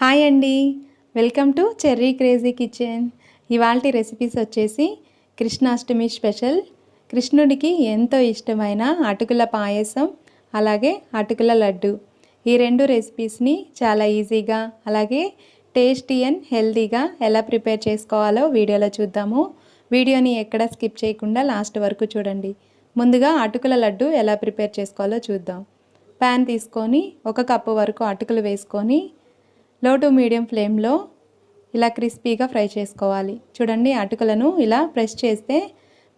Hi అండి. Welcome to cherry crazy kitchen. ఇవాళ recipes వచ్చేసి కృష్ణాష్టమి స్పెషల్. కృష్ణుడికి ఎంతో ఇష్టమైన అటుకుల పాయసం అలాగే అటుకుల లడ్డు. ఈ రెండు రెసిపీస్ని చాలా ఈజీగా అలాగే టేస్టీ అండ్ హెల్తీగా ఎలా ప్రిపేర్ చేసుకోవాలో వీడియోలో చూద్దాము. వీడియోని ఎక్కడ స్కిప్ చేయకుండా లాస్ట్ వరకు చూడండి. ముందుగా అటుకుల లడ్డు ఎలా ప్రిపేర్ చేసుకోవాలో చూద్దాం. ప్యాన్ తీసుకొని ఒక కప్పు వరకు అటుకులు వేసుకొని లో టు మీడియం ఫ్లేమ్లో ఇలా క్రిస్పీగా ఫ్రై చేసుకోవాలి. చూడండి అటుకులను ఇలా ప్రెస్ చేస్తే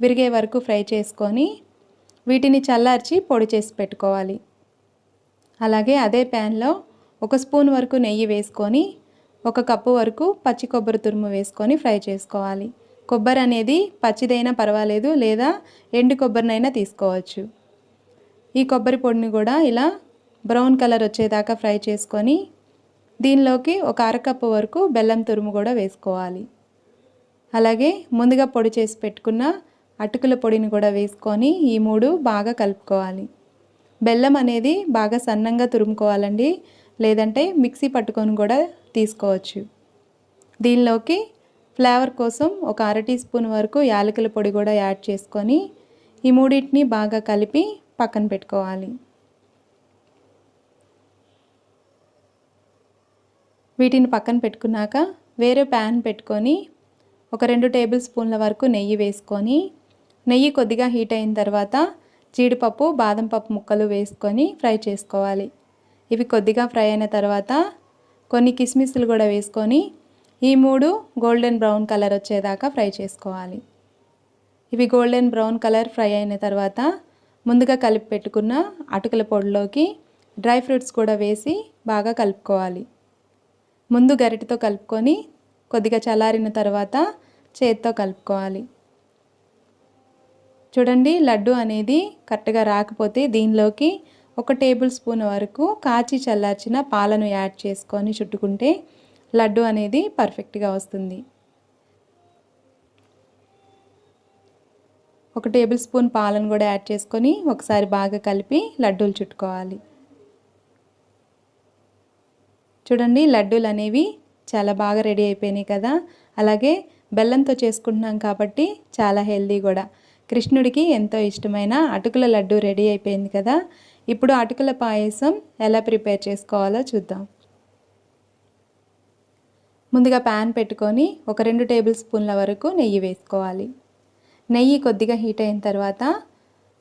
విరిగే వరకు ఫ్రై చేసుకొని వీటిని చల్లార్చి పొడి చేసి పెట్టుకోవాలి. అలాగే అదే ప్యాన్లో ఒక స్పూన్ వరకు నెయ్యి వేసుకొని ఒక కప్పు వరకు పచ్చి కొబ్బరి తురుము వేసుకొని ఫ్రై చేసుకోవాలి. కొబ్బరి అనేది పచ్చిదైనా పర్వాలేదు లేదా ఎండు కొబ్బరినైనా తీసుకోవచ్చు. ఈ కొబ్బరి పొడిని కూడా ఇలా బ్రౌన్ కలర్ వచ్చేదాకా ఫ్రై చేసుకొని దీనిలోకి ఒక అరకప్పు వరకు బెల్లం తురుము కూడా వేసుకోవాలి. అలాగే ముందుగా పొడి చేసి పెట్టుకున్న అటుకుల పొడిని కూడా వేసుకొని ఈ మూడు బాగా కలుపుకోవాలి. బెల్లం అనేది బాగా సన్నంగా తురుముకోవాలండి లేదంటే మిక్సీ పట్టుకొని కూడా తీసుకోవచ్చు. దీనిలోకి ఫ్లేవర్ కోసం ఒక అర టీ స్పూన్ వరకు యాలకుల పొడి కూడా యాడ్ చేసుకొని ఈ మూడింటిని బాగా కలిపి పక్కన పెట్టుకోవాలి. వీటిని పక్కన పెట్టుకున్నాక వేరే ప్యాన్ పెట్టుకొని ఒక రెండు టేబుల్ స్పూన్ల వరకు నెయ్యి వేసుకొని నెయ్యి కొద్దిగా హీట్ అయిన తర్వాత జీడిపప్పు బాదం పప్పు ముక్కలు వేసుకొని ఫ్రై చేసుకోవాలి. ఇవి కొద్దిగా ఫ్రై అయిన తర్వాత కొన్ని కిస్మిస్లు కూడా వేసుకొని ఈ మూడు గోల్డెన్ బ్రౌన్ కలర్ వచ్చేదాకా ఫ్రై చేసుకోవాలి. ఇవి గోల్డెన్ బ్రౌన్ కలర్ ఫ్రై అయిన తర్వాత ముందుగా కలిపి పెట్టుకున్న అటుకుల పొడిలోకి డ్రై ఫ్రూట్స్ కూడా వేసి బాగా కలుపుకోవాలి. ముందు గరిటతో కలుపుకొని కొద్దిగా చల్లారిన తర్వాత చేత్తో కలుపుకోవాలి. చూడండి లడ్డు అనేది కరెక్ట్గా రాకపోతే దీనిలోకి ఒక టేబుల్ స్పూన్ వరకు కాచి చల్లార్చిన పాలను యాడ్ చేసుకొని చుట్టుకుంటే లడ్డు అనేది పర్ఫెక్ట్గా వస్తుంది. ఒక టేబుల్ స్పూన్ పాలను కూడా యాడ్ చేసుకొని ఒకసారి బాగా కలిపి లడ్డూలు చుట్టుకోవాలి. చూడండి లడ్డూలు అనేవి చాలా బాగా రెడీ అయిపోయినాయి కదా. అలాగే బెల్లంతో చేసుకుంటున్నాం కాబట్టి చాలా హెల్దీ కూడా. కృష్ణుడికి ఎంతో ఇష్టమైన అటుకుల లడ్డు రెడీ అయిపోయింది కదా. ఇప్పుడు అటుకుల పాయసం ఎలా ప్రిపేర్ చేసుకోవాలో చూద్దాం. ముందుగా ప్యాన్ పెట్టుకొని ఒక రెండు టేబుల్ స్పూన్ల వరకు నెయ్యి వేసుకోవాలి. నెయ్యి కొద్దిగా హీట్ అయిన తర్వాత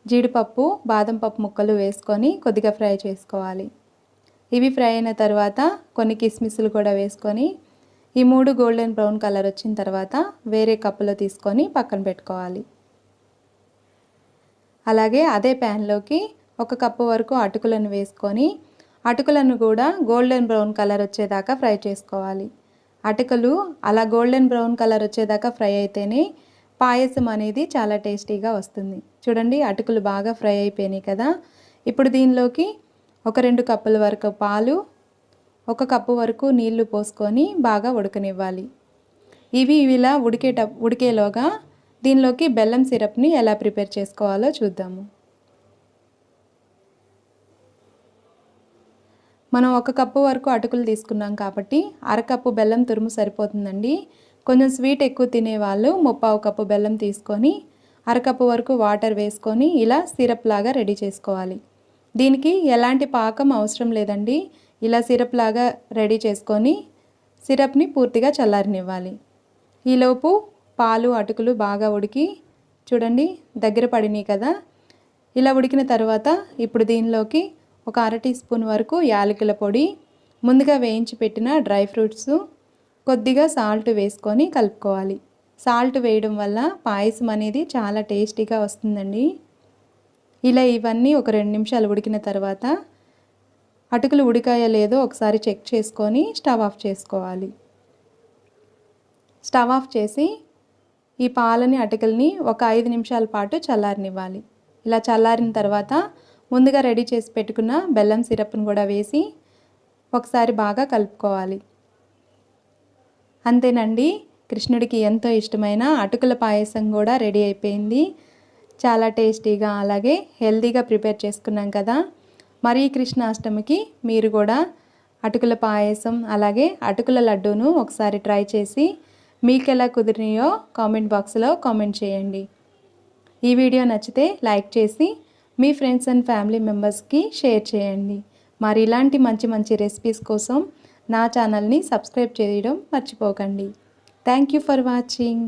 జీడిపప్పు బాదం పప్పు ముక్కలు వేసుకొని కొద్దిగా ఫ్రై చేసుకోవాలి. ఇవి ఫ్రై అయిన తర్వాత కొన్ని కిస్మిస్లు కూడా వేసుకొని ఈ మూడు గోల్డెన్ బ్రౌన్ కలర్ వచ్చిన తర్వాత వేరే కప్పులో తీసుకొని పక్కన పెట్టుకోవాలి. అలాగే అదే ప్యాన్లోకి ఒక కప్పు వరకు అటుకులను వేసుకొని అటుకులను కూడా గోల్డెన్ బ్రౌన్ కలర్ వచ్చేదాకా ఫ్రై చేసుకోవాలి. అటుకలు అలా గోల్డెన్ బ్రౌన్ కలర్ వచ్చేదాకా ఫ్రై అయితేనే పాయసం అనేది చాలా టేస్టీగా వస్తుంది. చూడండి అటుకులు బాగా ఫ్రై అయిపోయినాయి కదా. ఇప్పుడు దీనిలోకి ఒక రెండు కప్పుల వరకు పాలు ఒక కప్పు వరకు నీళ్ళు పోసుకొని బాగా ఉడకనివ్వాలి. ఇవి ఇలా ఉడికేట ఉడికేలోగా దీనిలోకి బెల్లం సిరప్ని ఎలా ప్రిపేర్ చేసుకోవాలో చూద్దాము. మనం ఒక కప్పు వరకు అటుకులు తీసుకున్నాం కాబట్టి అరకప్పు బెల్లం తురుము సరిపోతుందండి. కొంచెం స్వీట్ ఎక్కువ తినేవాళ్ళు ముప్పావు కప్పు బెల్లం తీసుకొని అరకప్పు వరకు వాటర్ వేసుకొని ఇలా సిరప్ లాగా రెడీ చేసుకోవాలి. దీనికి ఎలాంటి పాకం అవసరం లేదండి. ఇలా సిరప్ లాగా రెడీ చేసుకొని సిరప్ని పూర్తిగా చల్లారనివ్వాలి. ఈలోపు పాలు అటుకులు బాగా ఉడికి చూడండి దగ్గర పడినాయి కదా. ఇలా ఉడికిన తర్వాత ఇప్పుడు దీనిలోకి ఒక అర టీ స్పూన్ వరకు యాలకుల పొడి ముందుగా వేయించి పెట్టిన డ్రై ఫ్రూట్స్ కొద్దిగా సాల్ట్ వేసుకొని కలుపుకోవాలి. సాల్ట్ వేయడం వల్ల పాయసం అనేది చాలా టేస్టీగా వస్తుందండి. ఇలా ఇవన్నీ ఒక రెండు నిమిషాలు ఉడికిన తర్వాత అటుకులు ఉడికాయో లేదో ఒకసారి చెక్ చేసుకొని స్టవ్ ఆఫ్ చేసుకోవాలి. స్టవ్ ఆఫ్ చేసి ఈ పాలని అటుకుల్ని ఒక ఐదు నిమిషాల పాటు చల్లారనివ్వాలి. ఇలా చల్లారిన తర్వాత ముందుగా రెడీ చేసి పెట్టుకున్న బెల్లం సిరప్ను కూడా వేసి ఒకసారి బాగా కలుపుకోవాలి. అంతేనండి కృష్ణుడికి ఎంతో ఇష్టమైన అటుకుల పాయసం కూడా రెడీ అయిపోయింది. చాలా టేస్టీగా అలాగే హెల్తీగా ప్రిపేర్ చేసుకున్నాం కదా. మరి కృష్ణాష్టమికి మీరు కూడా అటుకుల పాయసం అలాగే అటుకుల లడ్డూను ఒకసారి ట్రై చేసి మీకు ఎలా కుదిరినాయో కామెంట్ బాక్స్లో కామెంట్ చేయండి. ఈ వీడియో నచ్చితే లైక్ చేసి మీ ఫ్రెండ్స్ అండ్ ఫ్యామిలీ మెంబర్స్కి షేర్ చేయండి. మరి ఇలాంటి మంచి మంచి రెసిపీస్ కోసం నా ఛానల్ని సబ్స్క్రైబ్ చేయడం మర్చిపోకండి. Thank you for watching.